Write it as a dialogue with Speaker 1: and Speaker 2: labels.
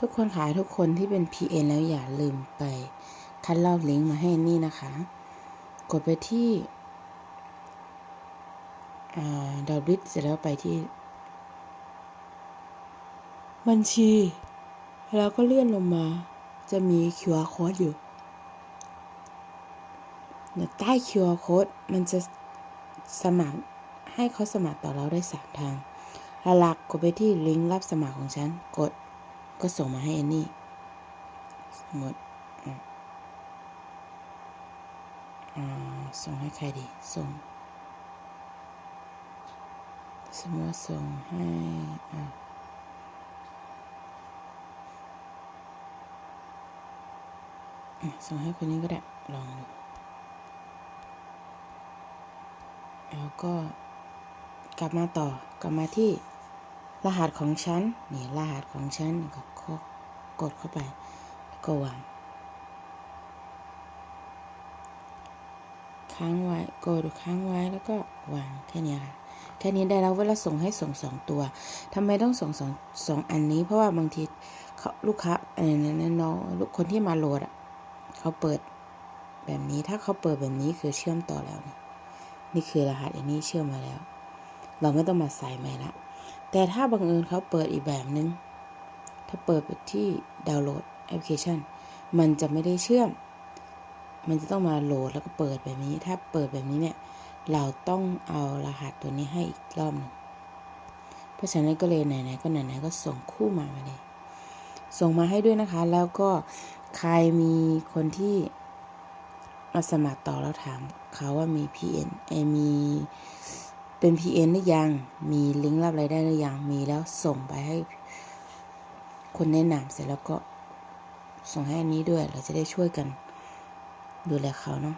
Speaker 1: ทุกคนขายทุกคนที่เป็น PN แล้วอย่าลืมไป คัดลอกลิงก์มาให้นี่นะคะ กดไปที่ดาวดิสเสร็จแล้วไปที่ บัญชี แล้วก็เลื่อนลงมา จะมี QR code อยู่ใต้ QR code มันจะสมัครให้เขาสมัครต่อเราได้สามทางหลักกดไปที่ลิงก์รับสมัครของฉันกด ก็ส่งมาให้แอนนี่ สมมติอ่าส่งให้ใครดี ส่ง สมมติส่งให้อ่าส่งให้คนนี้ก็ได้ ลองดูแล้วก็กลับมาต่อกลับมาที่ รหัสของฉันนี่รหัสของฉันก็กดเข้าไปแล้วก็วางค้างไว้กดค้างไว้แล้วก็วางแค่นี้ค่ะแค่นี้ได้แล้วเวลาส่งให้ส่งสองตัวทำไมต้องส่งสองสองอันนี้ เพราะว่าบางทีเขาลูกค้าเออน้องลูกคนที่มาโหลดอะเขาเปิดแบบนี้ถ้าเขาเปิดแบบนี้คือเชื่อมต่อแล้วนี่นี่คือรหัสอันนี้เชื่อมมาแล้ว เราไม่ต้องมาใส่ใหม่ละ แต่ถ้าบังเอิญเขาเปิดอีกแบบนึง ถ้าเปิดไปที่ดาวน์โหลดแอปพลิเคชัน มันจะไม่ได้เชื่อม มันจะต้องมาโหลดแล้วก็เปิดแบบนี้ ถ้าเปิดแบบนี้เนี่ย เราต้องเอารหัสตัวนี้ให้อีกรอบหนึ่ง เพราะฉะนั้นก็เลยไหนๆก็ไหนๆก็ส่งคู่มามาเลย ส่งมาให้ด้วยนะคะ แล้วก็ใครมีคนที่มาสมัครต่อแล้วถามเขาว่ามี PN เอมี เป็น PN หรือยัง มีลิงก์รับรายได้หรือยัง มีแล้วส่งไปให้คนแนะนำเสร็จแล้วก็ส่งให้อันนี้ด้วย เราจะได้ช่วยกันดูแลเขาเนาะ